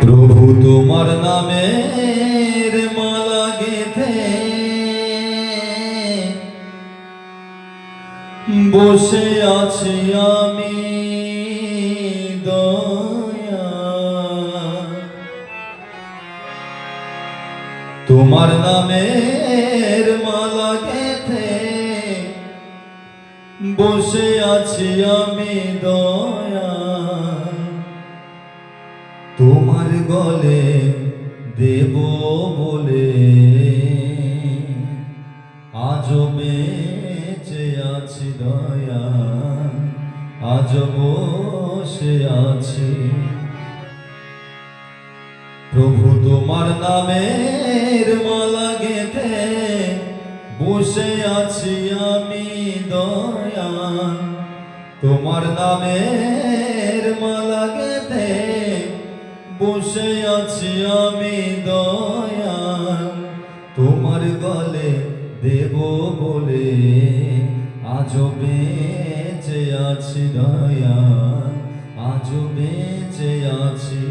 প্রভু তোমার নামের মালা গেথে বসে আছি আমি তোমার নামের মালা গেথে বসে আছি আমি দয়া গলে দেব বলে। আজ বেঁচে আছি দয়া আজ বসে আছি। প্রভু তোমার নামের মালা গেথে বসে আছি আমি দয়া তোমার নামের মালা গেথে বসে আছি আমি দয়াল। তোমার গলে দেব বলে আজ বেঁচে আছি দয়া আজ বেঁচে আছি।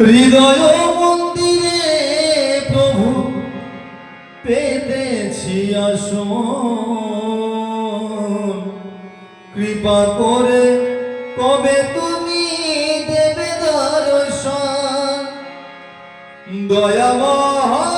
হৃদয় মন্দিরে প্রভু পেতেছি আসন। কৃপা করে কবে তুমি দেবে দর্শন? দয়াময়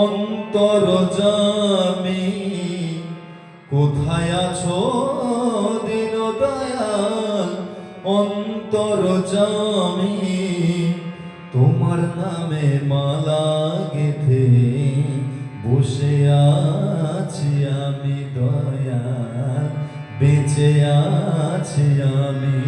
অন্তর জামি, কোথায় আছো দিন দয়াল? অন্তর জামি, তোমার নামে মালা গেথে বসে আছি আমি দয়া বেঁচে আছি আমি।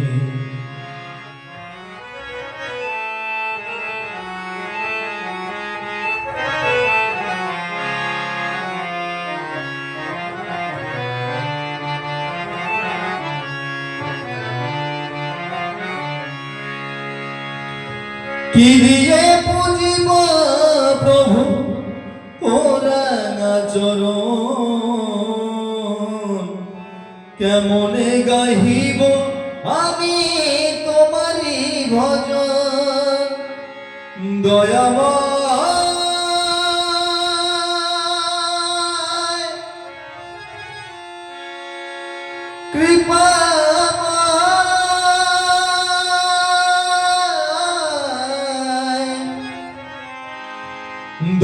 কি দিয়ে পুজিব প্রভু? ওরাঙা চরণ। কেমনে গাহিব আমি তোমারি ভজন? দয়াময়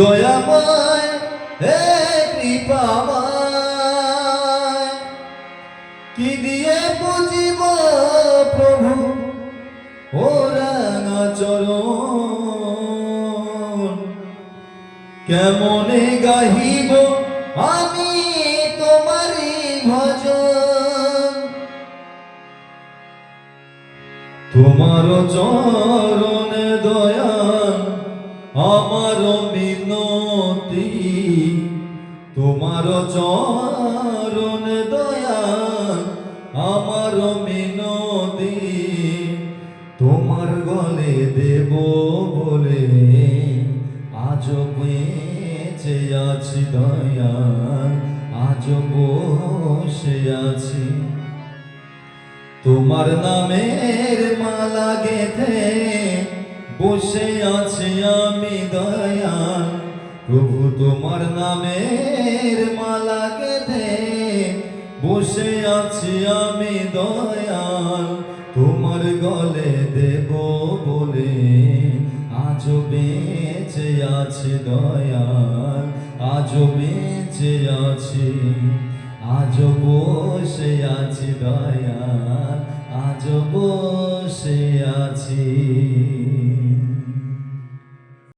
দয়াময়, হে কৃপাময়। কি দিয়ে বুঝিব প্রভু? ও রাঙা চরণ। কেমনে গাহিব আমি তোমারই ভজন? তোমার চরণে দয়াল আমার তোমার চরণে দয়াল, আমার মিনতি। তোমার গলে দেব বলে আজ বেঁচে আছি দয়াল, আজ বসে আছি। তোমার নামের মা বসে আছি আমি দয়াল। প্রভু তোমার নামের মালা গেঁথে বসে আছি আমি দয়াল। তোমার গলে দেব বলে আজও বেঁচে আছি দয়াল। আজও বেঁচে আছি, আজও বসে আছি দয়াল। আজও বসে আছি।